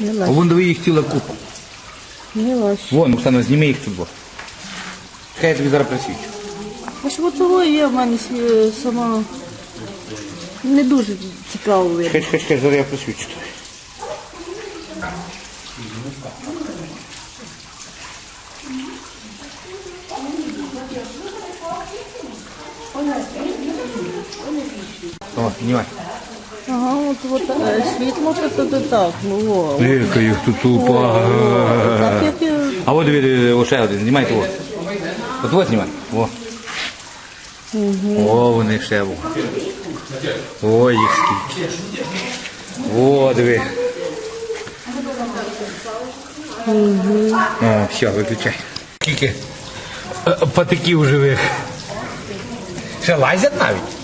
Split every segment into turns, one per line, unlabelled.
Не
А
лаще.
вон диви їх ціла купа.
Не лаще.
Вон, Оксана, зніми їх тут. Хай я тобі зараз присвічу.
А що того є в мене сі- сама не дуже цікаво видно.
Чекай, чекай, чекай, зараз я присвічу тобі. О, знімай.
Ага, от, от е, світло то, то так, ну о.
Яка їх тут
О, Так як і
А от диви, о, ще один, знімайте от. От от знімай. О. О, вони ще во. О, їх скільки. О, диви. О, все, виключай. Скільки е, патиків живих. Ще лазять навіть.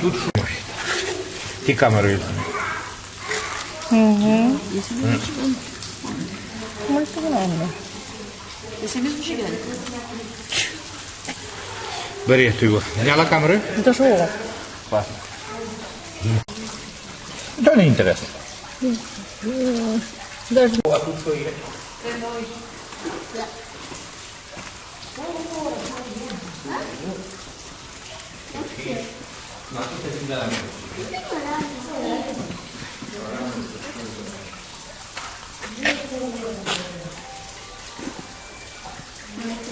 Тут що? Ті камерою.
мультиварне.
Бери ту його. Зняла камеру?
Це що?
Класно. Це не інтересно.
Даже
А тут що є?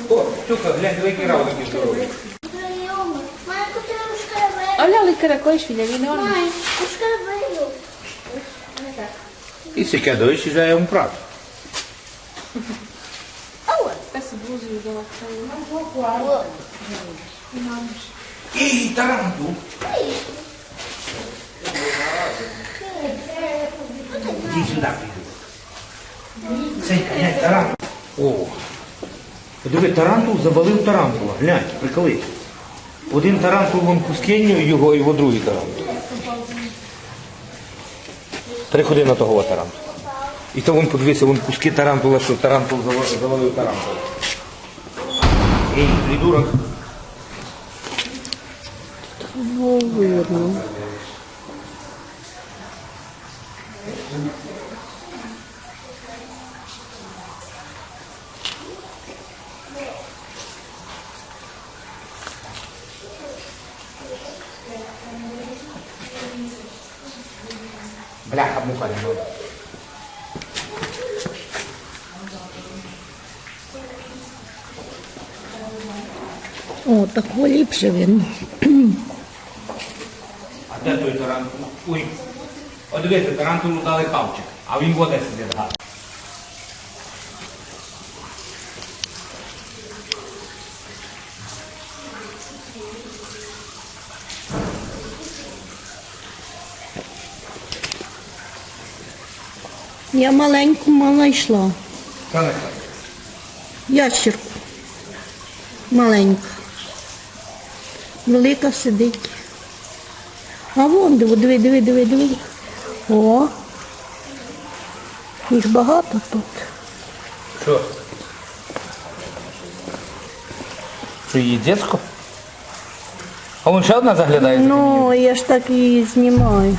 О, Тюка, глянь, давай кіравники здорові.
Май, куди
Olha ali caracóis, filha, é enorme.
Май, ушкарбаю.
І се dois já é um prato.
Essa blusa e o dela que saiu.
Ih, taranto. Іди сюда. Сенька, глянь, тарантул. О, диви, тарантул завалив тарантула. Глянь, приколи. Один тарантул вон пускіння його, і його другий тарантул. Переходи на того тарантула. І то вон подивися, вон куски тарантула, що тарантул зава- завалив тарантула. Ей, придурок.
було
Бляха, муха.
О, так ліпше він.
А де той тарантул? Ой. От дивіться, тарантулу дали хавчик, а він воде сидить гарно.
Я маленьку мала йшла.
Та
Ящерку. Маленька. Велика сидить. А вон диви, диви, диви, диви, диви. О. Їх багато тут.
Що? Що її дітсько? А вон ще одна заглядає.
Ну, я ж так її знімаю.